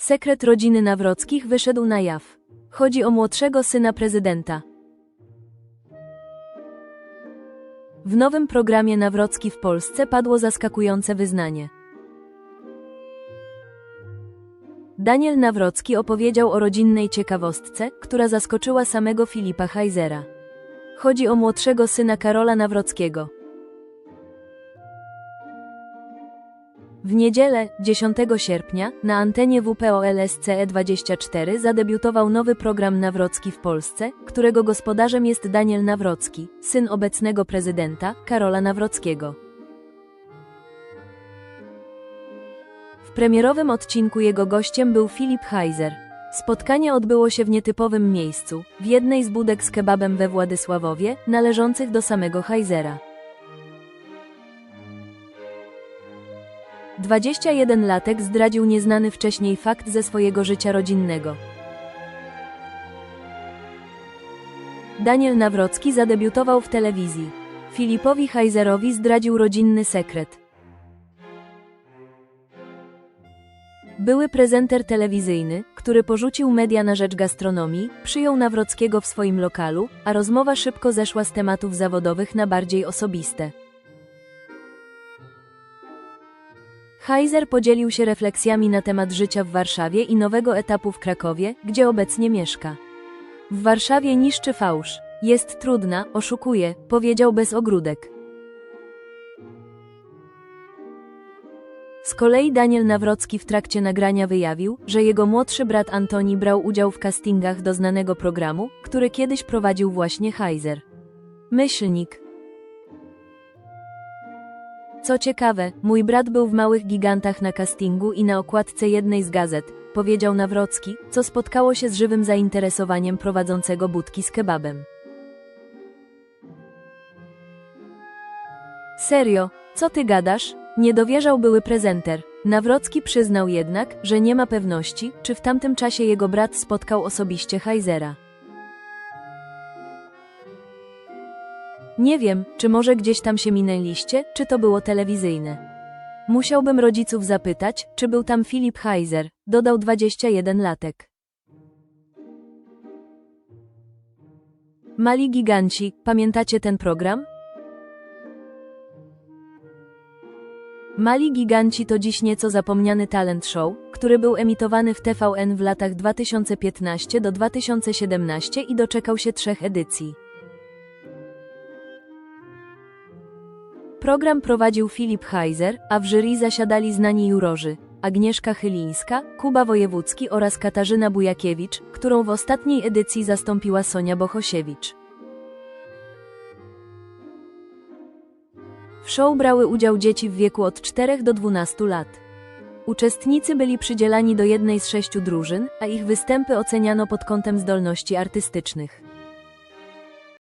Sekret rodziny Nawrockich wyszedł na jaw. Chodzi o młodszego syna prezydenta. W nowym programie Nawrocki w Polsce padło zaskakujące wyznanie. Daniel Nawrocki opowiedział o rodzinnej ciekawostce, która zaskoczyła samego Filipa Heisera. Chodzi o młodszego syna Karola Nawrockiego. W niedzielę, 10 sierpnia, na antenie WPOLSCE24 zadebiutował nowy program Nawrocki w Polsce, którego gospodarzem jest Daniel Nawrocki, syn obecnego prezydenta, Karola Nawrockiego. W premierowym odcinku jego gościem był Filip Heiser. Spotkanie odbyło się w nietypowym miejscu, w jednej z budek z kebabem we Władysławowie, należących do samego Heisera. 21-latek zdradził nieznany wcześniej fakt ze swojego życia rodzinnego. Daniel Nawrocki zadebiutował w telewizji. Filipowi Heiserowi zdradził rodzinny sekret. Były prezenter telewizyjny, który porzucił media na rzecz gastronomii, przyjął Nawrockiego w swoim lokalu, a rozmowa szybko zeszła z tematów zawodowych na bardziej osobiste. Heiser podzielił się refleksjami na temat życia w Warszawie i nowego etapu w Krakowie, gdzie obecnie mieszka. W Warszawie niszczy fałsz. Jest trudna, oszukuje, powiedział bez ogródek. Z kolei Daniel Nawrocki w trakcie nagrania wyjawił, że jego młodszy brat Antoni brał udział w castingach do znanego programu, który kiedyś prowadził właśnie Heiser. Myślnik. Co ciekawe, mój brat był w Małych Gigantach na castingu i na okładce jednej z gazet, powiedział Nawrocki, co spotkało się z żywym zainteresowaniem prowadzącego budki z kebabem. Serio, co ty gadasz? Nie dowierzał były prezenter. Nawrocki przyznał jednak, że nie ma pewności, czy w tamtym czasie jego brat spotkał osobiście Heisera. Nie wiem, czy może gdzieś tam się minęliście, czy to było telewizyjne. Musiałbym rodziców zapytać, czy był tam Filip Heiser, dodał 21 latek. Mali giganci, pamiętacie ten program? Mali Giganci to dziś nieco zapomniany talent show, który był emitowany w TVN w latach 2015 do 2017 i doczekał się trzech edycji. Program prowadził Filip Heiser, a w jury zasiadali znani jurorzy Agnieszka Chylińska, Kuba Wojewódzki oraz Katarzyna Bujakiewicz, którą w ostatniej edycji zastąpiła Sonia Bohosiewicz. W show brały udział dzieci w wieku od 4 do 12 lat. Uczestnicy byli przydzielani do jednej z sześciu drużyn, a ich występy oceniano pod kątem zdolności artystycznych.